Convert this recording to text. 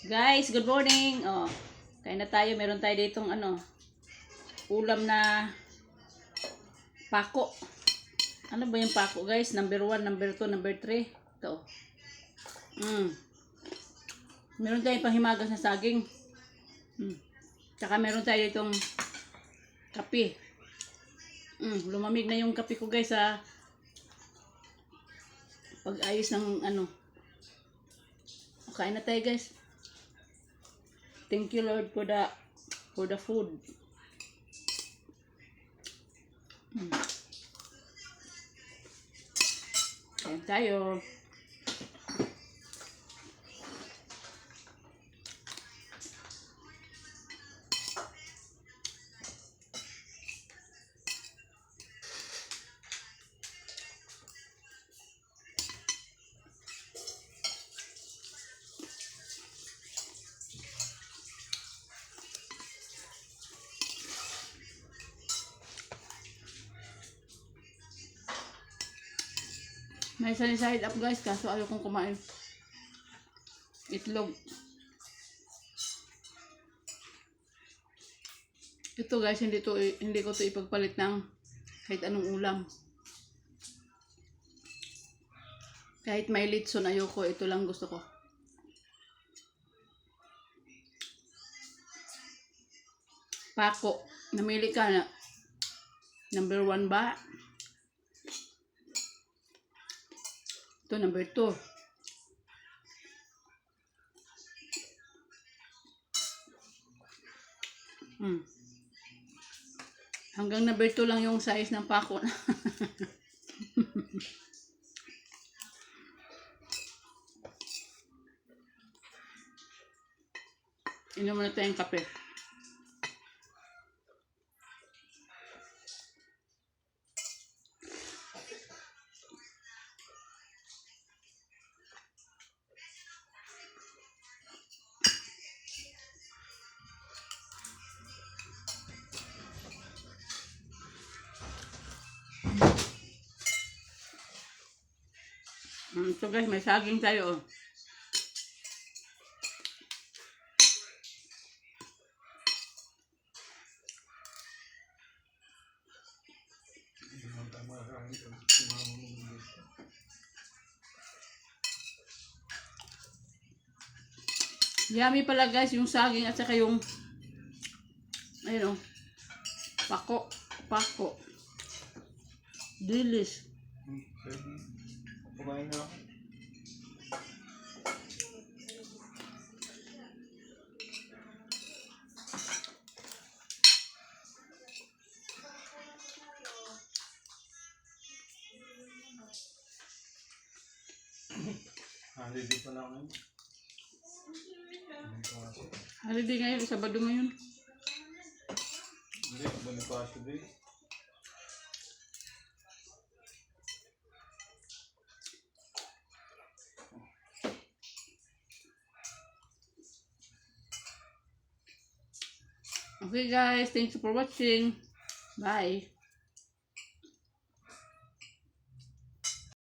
Guys, good morning. Oh, kain na tayo. Meron tayo ditong ano, ulam na pako. Ano ba yung pako, guys? Number 1, number 2, number 3. Ito. Mm. Meron tayong pahimagas na saging. Mm. Tsaka meron tayo itong kape. Mm, lumamig na yung kape ko, guys, sa pag-ayos ng ano. Kain na tayo, guys. Thank you Lord for the for the food. Mm. Kain tayo. May sunny side up guys, kaso ayaw kong kumain. Itlog. Ito guys, hindi to hindi ko to ipagpalit ng kahit anong ulam. Kahit may litson ayoko, ito lang gusto ko. Pako, namili ka na. Number one ba? Ito, number two. Hmm. Hanggang number two lang yung size ng pako. Inom muna tayong kape. Mm, so guys, may saging tayo. Oh. Yummy pala guys, yung saging at saka yung ayun oh. Pako, pako. Dilis. Kumain na ako. Ah, ready pa na ako ngayon. Bonifacio. Holiday ngayon, Sabado ngayon. Hindi, Bonifacio Day. Okay guys, thanks for watching. Bye.